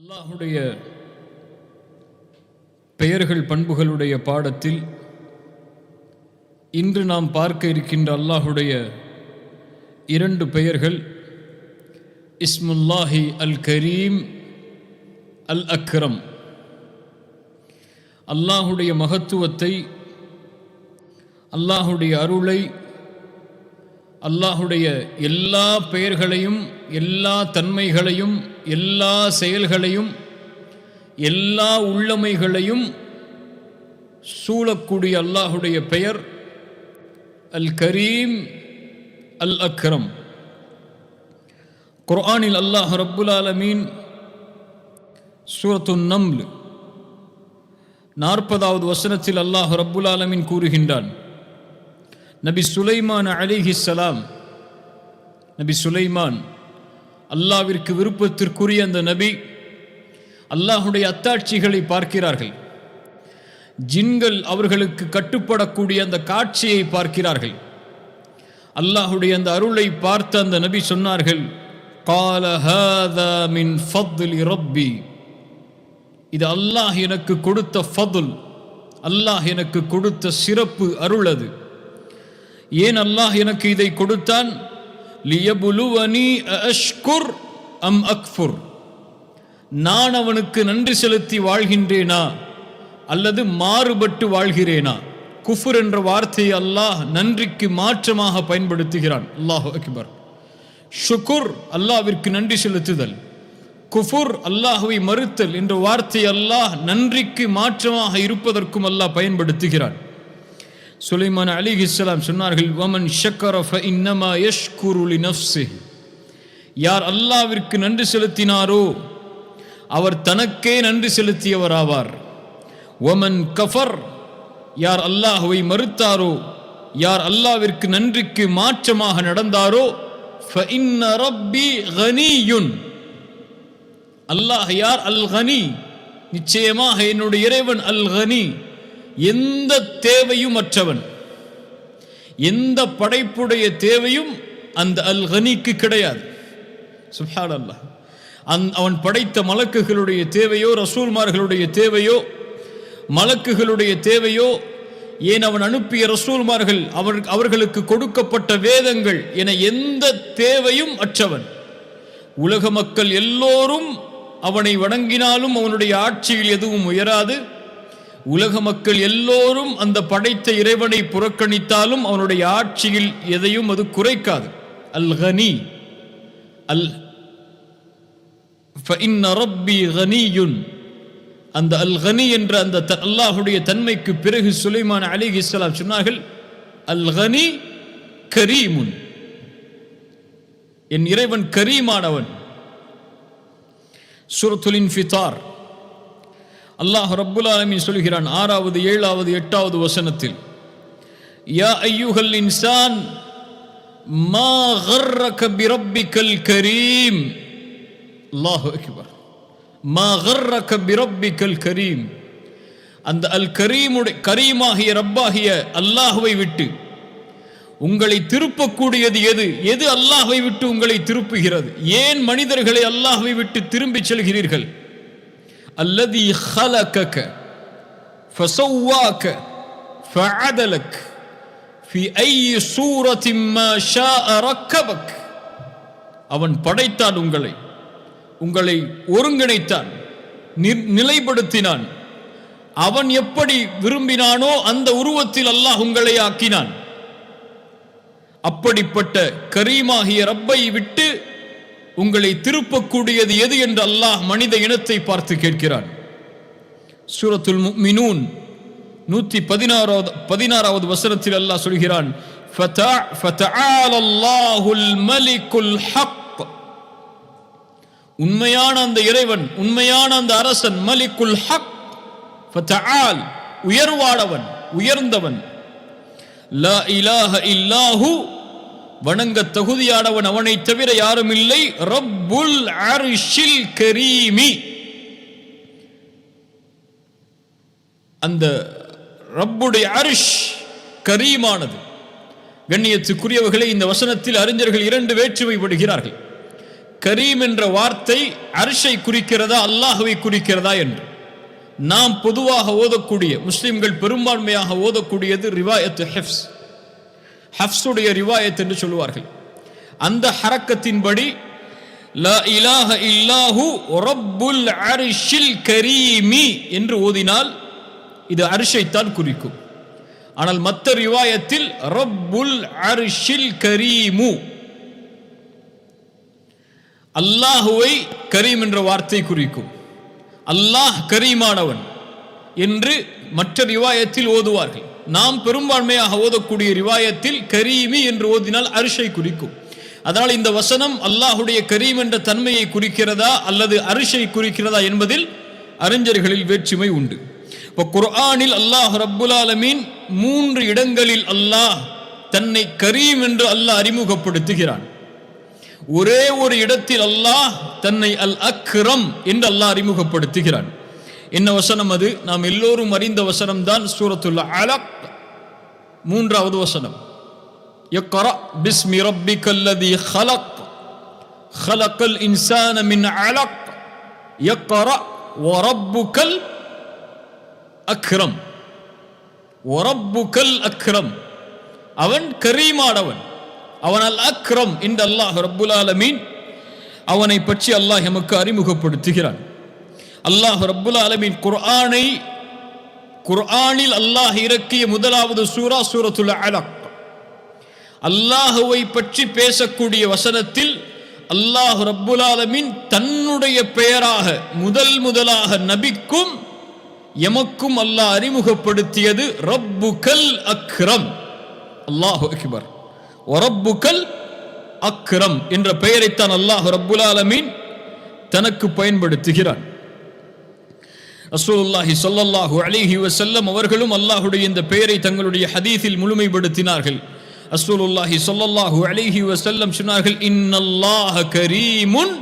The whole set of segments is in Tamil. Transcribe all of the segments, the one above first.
அல்லாஹுடைய பெயர்கள் பண்புகளுடைய பாடத்தில் இன்று நாம் பார்க்க இருக்கின்ற அல்லாஹுடைய இரண்டு பெயர்கள் இஸ்முல்லாஹி அல் கரீம் அல் அக்ரம் அல்லாஹுடைய மகத்துவத்தை அல்லாஹுடைய அருளை அல்லாஹுடைய எல்லா பெயர்களையும் எல்லா தன்மைகளையும் எல்லா செயல்களையும் எல்லா உள்ளமைகளையும் சூழக்கூடிய அல்லாஹுடைய பெயர் அல் கரீம் அல் அக்ரம் குர்ஆனில் அல்லாஹ் ரப்புல் ஆலமீன் சூரத்து நம்ல் நாற்பதாவது வசனத்தில் அல்லாஹ் ரப்புல் ஆலமீன் கூறுகின்றான் நபி சுலைமான் அலிஹிஸ்லாம் நபி சுலைமான் அல்லாவிற்கு விருப்பத்திற்குரிய அந்த நபி அல்லாஹுடைய அத்தாட்சிகளை பார்க்கிறார்கள். ஜின்கள் அவர்களுக்கு கட்டுப்படக்கூடிய அந்த காட்சியை பார்க்கிறார்கள். அல்லாஹுடைய அந்த அருளை பார்த்த அந்த நபி சொன்னார்கள் ரப்பி. இது அல்லாஹ் எனக்கு கொடுத்த ஃபதுல் அல்லாஹ் எனக்கு கொடுத்த சிறப்பு அருள் அது. ஏன் அல்லாஹ் எனக்கு இதை கொடுத்தான்? லியபுலுவனி அஷ்குர் அம் அக்ஃபுர். நான் அவனுக்கு நன்றி செலுத்தி வாழ்கின்றேனா? அல்லது மாறுபட்டு வாழ்கிறேனா? குஃபுர் என்ற வார்த்தையை அல்லாஹ் நன்றிக்கு மாற்றமாக பயன்படுத்துகிறான். அல்லாஹ் அக்பர். ஷுக்குர் அல்லாவிற்கு நன்றி செலுத்துதல். குஃபுர் அல்லாஹுவை மறுத்தல் என்ற வார்த்தை அல்லாஹ் நன்றிக்கு மாற்றமாக இருப்பதற்கும் அல்லாஹ் பயன்படுத்துகிறான். சுலைமான் அலி இஸ்லாம் சொன்னார்கள் வமன் ஷக்கர இன்னமா யஷ்குரு லி யார் அல்லாவிற்கு நன்றி செலுத்தினாரோ அவர் தனக்கே நன்றி செலுத்தியவராவார். ஒமன் கஃபர். யார் அல்லாஹுவை மறுத்தாரோ யார் அல்லாவிற்கு நன்றிக்கு மாற்றமாக நடந்தாரோ ஃப அல்லாஹ் யார்? அல் கனி நிச்சயமாக என்னுடைய இறைவன் அல் கனி எந்த தேவையும் அற்றவன். எந்த படைப்புடைய தேவையும் அந்த அல் கனிக்கு கிடையாது. சுஹான் அந் அவன் படைத்த மலக்குகளுடைய தேவையோ ரசூல்மார்களுடைய தேவையோ மலக்குகளுடைய தேவையோ ஏன் அவன் அனுப்பிய ரசூல்மார்கள் அவர் அவர்களுக்கு கொடுக்கப்பட்ட வேதங்கள் என எந்த தேவையும் அற்றவன். உலக மக்கள் எல்லோரும் அவனை வணங்கினாலும் அவனுடைய ஆட்சியில் எதுவும் உயராது. உலக மக்கள் எல்லோரும் அந்த படைத்த இறைவனை புறக்கணித்தாலும் அவனுடைய ஆட்சியில் எதையும் அது குறைக்காது. அல் கனி அல் ரப்பி கனியுன் அந்த அல் கனி என்ற அந்த அல்லாஹுடைய தன்மைக்கு பிறகு சுலைமான் அலி இஸ்லாம் சொன்னார்கள் அல் கனி கரீமுன். என் இறைவன் கரீமானவன். சுரத்துலின் ஃபிதார் அல்லாஹ் ரப்புல் ஆலமின் சொல்கிறான் ஆறாவது ஏழாவது எட்டாவது வசனத்தில் யா ஐயுகல் இன்சான் மா கர்ரக பிரப்பிக்கல் கரீம். அல்லாஹு அக்பர். மா கர்ரக பிரப்பிக்கல் கரீம். அந்த அல் கரீமுடைய கரீமாகிய ரப்பாகிய அல்லாஹுவை விட்டு உங்களை திருப்பக்கூடியது எது? எது அல்லாஹை விட்டு உங்களை திருப்புகிறது? ஏன் மனிதர்களை அல்லாஹை விட்டு திரும்பிச் செல்கிறீர்கள்? அல்லதி ஹலக்கக ஃபசவ்வாக்க ஃபஅதலக் ஃபி ஐயி சூரத்தின் மா ஷா ரக்கபக் அவன் படைத்தான் உங்களை. உங்களை ஒருங்கிணைத்தான் நிலைப்படுத்தினான். அவன் எப்படி விரும்பினானோ அந்த உருவத்தில் அல்லாஹ் உங்களை ஆக்கினான். அப்படிப்பட்ட கரீமாகிய ரப்பை விட்டு உங்களை திருப்பக்கூடியது எது என்று அல்லாஹ் மனித இனத்தை பார்த்து கேட்கிறான். சூரத்துல் மினூன் நூத்தி பதினாறாவது பதினாறாவது வசனத்தில் அல்லாஹ் சொல்கிறான் உண்மையான அந்த இறைவன் உண்மையான அந்த அரசன் மலிக்குல் ஹக். உயர்வாடவன் உயர்ந்தவன். லா இலாஹ இல்லாஹு வணங்க தகுதியானவன் அவனை தவிர யாரும் இல்லை. ரப்புல் அரிஷில் கரீமி. அந்த ரப்புடைய அரிஷ் கரீமானது. கண்ணியத்துக்குரியவர்களை இந்த வசனத்தில் அறிஞர்கள் இரண்டு வேற்றுமைப்படுகிறார்கள் கரீம் என்ற வார்த்தை அரிஷை குறிக்கிறதா அல்லாஹுவை குறிக்கிறதா என்று. நாம் பொதுவாக ஓதக்கூடிய முஸ்லிம்கள் பெரும்பான்மையாக ஓதக்கூடியது ரிவாயத்து ஹெஃப்ஸ். ஹஃப்ஸுடைய ரிவாயத் என்று சொல்லுவார்கள். அந்த ஹரக்கத்தின்படி லா இலாஹ இல்லாஹு ரப்புல் அரிஷில் கரீமி என்று ஓதினால் இது அரிஷைத்தான் குறிக்கும். ஆனால் மற்ற ரிவாயத்தில் ரப்புல் அரிஷில் கரீமு. அல்லாஹுவை கரீம் என்ற வார்த்தை குறிக்கும். அல்லாஹ் கரீமானவன் என்று மற்ற ரிவாயத்தில் ஓதுவார்கள். நாம் பெரும்பான்மையாக ஓதக்கூடிய ரிவாயத்தில் கரீமி என்று ஓதினால் அரிஷை குறிக்கும். அதனால் இந்த வசனம் அல்லாஹுடைய கரீம் என்ற தன்மையை குறிக்கிறதா அல்லது அரிஷை குறிக்கிறதா என்பதில் அறிஞர்களில் வேற்றுமை உண்டு. இப்போ குர்ஆனில் அல்லாஹ் ரப்புலாலமீன் மூன்று இடங்களில் அல்லாஹ் தன்னை கரீம் என்று அல்லாஹ் அறிமுகப்படுத்துகிறான். ஒரே ஒரு இடத்தில் அல்லாஹ் தன்னை அல் அக்ரம் என்று அல்லாஹ் அறிமுகப்படுத்துகிறான். என்ன வசனம் அது? நாம் எல்லோரும் அறிந்த வசனம் தான் சூரத்துள்ள அலக். மூன்றாவது வசனம். எக்கரா பிஸ்மி ரப்பி கல்லதி ஹலக். ஹலக்கல் இன்சான மின் அலக். எக்கரா ஒரப்புக்கல் அக்ரம். ஒரப்புக்கல் அக்ரம். அவன் கரீமானவன். அவனால் அக்ரம். என்று அல்லாஹ் ரப்புல் ஆலமீன். அவனை பற்றி அல்லாஹ் எமக்கு அறிமுகப்படுத்துகிறான். அல்லாஹ் ரப்புல் ஆலமீன் குர்ஆனை குர்ஆனில் அல்லாஹ் இறக்கிய முதலாவது சூரா சூரத்துல் அலக். அல்லாஹுவை பற்றி பேசக்கூடிய வசனத்தில் அல்லாஹ் ரப்புல் ஆலமீன் தன்னுடைய பெயராக முதல் முதலாக நபிக்கும் எமக்கும் அல்லாஹ் அறிமுகப்படுத்தியது ரப்புகல் அக்ரம். அல்லாஹு அக்பர். ஒரப்புகல் அக்ரம் என்ற பெயரைத்தான் அல்லாஹ் ரப்புல் அலமின் தனக்கு பயன்படுத்துகிறான். ரசூலுல்லாஹி சொல்லல்லாஹு அலைஹி வசல்லம் அவர்களும் அல்லாஹுடைய இந்த பெயரை தங்களுடைய ஹதீஸில் முழுமைப்படுத்தினார்கள். ரசூலுல்லாஹி சொல்லல்லாஹு அலிஹி வசல்லம் சொன்னார்கள் இன்னல்லாஹ கரீமுன்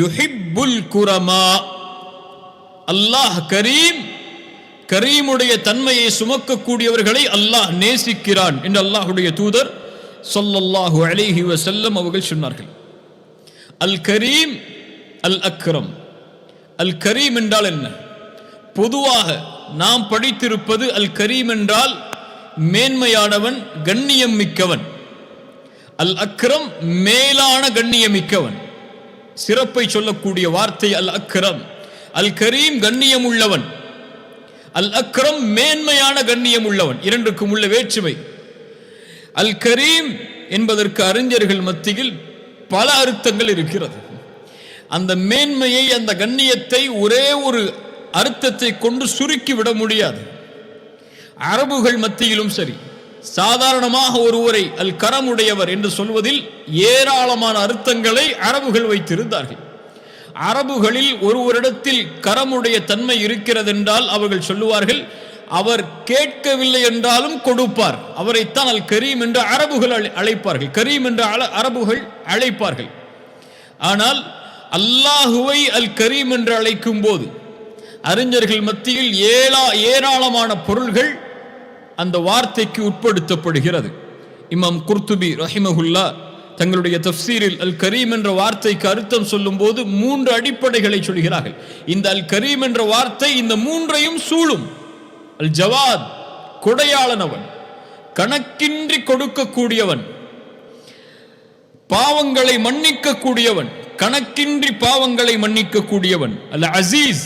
யுஹிப்புல் குரமா. அல்லாஹ் கரீம் கரீமுடைய தன்மையை சுமக்கக்கூடியவர்களை அல்லாஹ் நேசிக்கிறான் என்று அல்லாஹுடைய தூதர் சொல்லல்லாஹு அலிஹி வசல்லம் அவர்கள் சொன்னார்கள். அல் கரீம் அல் அக்ரம். அல் கரீம் என்றால் என்ன? பொதுவாக நாம் படித்திருப்பது அல் கரீம் என்றால் மேன்மையானவன் கண்ணியம் மிக்கவன். அல் அக்ரம் மேலான கண்ணியம் மிக்கவன். சிறப்பை சொல்லக்கூடிய வார்த்தை அல் அக்ரம் அல் கரீம் கண்ணியம் உள்ளவன். அல் அக்ரம் மேன்மையான கண்ணியம் உள்ளவன். இரண்டுக்கும் உள்ள வேற்றுமை. அல் கரீம் என்பதற்கு அறிஞர்கள் மத்தியில் பல அர்த்தங்கள் இருக்கிறது. அந்த மேன்மையை அந்த கண்ணியத்தை ஒரே ஒரு அர்த்தத்தை கொண்டு சுருக்கி விட முடியாது. அரபுகள் மத்தியிலும் சரி சாதாரணமாக ஒருவரை அல் கரமுடையவர் என்று சொல்வதில் ஏராளமான அர்த்தங்களை அரபுகள் வைத்திருந்தார்கள். அரபுகளில் ஒருவரிடத்தில் கரமுடைய தன்மை இருக்கிறது என்றால் அவர்கள் சொல்லுவார்கள் அவர் கேட்கவில்லை என்றாலும் கொடுப்பார். அவரைத்தான் அல் கரீம் என்று அரபுகள் அழைப்பார்கள். கரீம் என்று அரபுகள் அழைப்பார்கள். ஆனால் அல்லாஹுவை அல் கரீம் என்று அழைக்கும் போது அறிஞர்கள் மத்தியில் ஏழா ஏராளமான பொருள்கள் அந்த வார்த்தைக்கு உட்படுத்தப்படுகிறது. இமாம் குர்துபி ரஹிமஹுல்லா தங்களுடைய தப்சீரில் அல் கரீம் என்ற வார்த்தைக்கு அர்த்தம் சொல்லும்போது மூன்று அடிப்படைகளை சொல்கிறார்கள். இந்த அல் கரீம் என்ற வார்த்தை இந்த மூன்றையும் சூழும். அல் ஜவாத் கொடையாளனவன் கணக்கின்றி கொடுக்கக்கூடியவன் பாவங்களை மன்னிக்க கூடியவன் கணக்கின்றி பாவங்களை மன்னிக்க கூடியவன் அல்ல அசீஸ்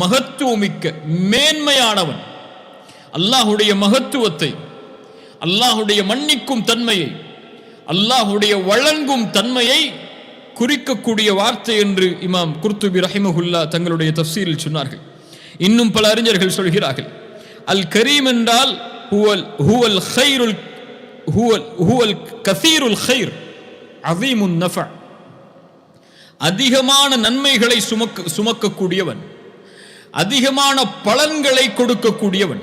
மகத்துவமிக்க மேன்மையானவன். அல்லாஹுடைய மகத்துவத்தை அல்லாஹுடைய மன்னிக்கும் தன்மையை அல்லாஹுடைய வழங்கும் தன்மையை குறிக்கக்கூடிய வார்த்தை என்று இமாம் குர்துபி ரஹிமஹுல்லா தங்களுடைய தஃசீரில் சொன்னார்கள். இன்னும் பல அறிஞர்கள் சொல்கிறார்கள். அல் கரீம் என்றால் ஹுவல் ஹுவல் ஹைருல் ஹுவல் ஹுவல் கசீருல் ஹைர் அதீமுன் நஃப. அதிகமான நன்மைகளை சுமக்க சுமக்கக்கூடியவன். அதிகமான பலன்களை கொடுக்கக்கூடியவன்.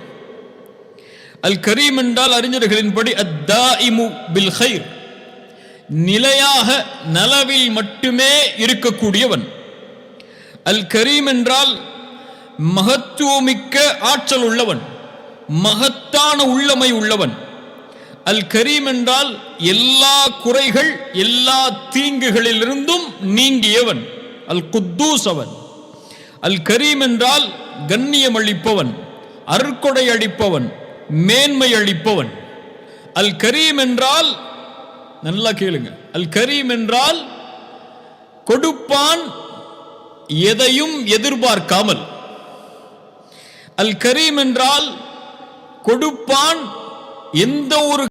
அல் கரீம் என்றால் அறிஞர்களின்படி அத்தாயிமு பில் ஹைர் நிலையாக நலவில் மட்டுமே இருக்கக்கூடியவன். அல் கரீம் என்றால் மகத்துவமிக்க ஆற்றல் உள்ளவன் மகத்தான உள்ளமை உள்ளவன். அல் கரீம் என்றால் எல்லா குறைகள் எல்லா தீங்குகளிலிருந்தும் நீங்கியவன். அல் குத்தூஸ் அவன். அல் கரீம் என்றால் கண்ணியம் அளிப்பவன் அருக்கொடை அளிப்பவன் மேன்மை அளிப்பவன். அல் கரீம் என்றால் நல்லா கேளுங்க. அல் கரீம் என்றால் கொடுப்பான் எதையும் எதிர்பார்க்காமல். அல் கரீம் என்றால் கொடுப்பான் எந்த ஒரு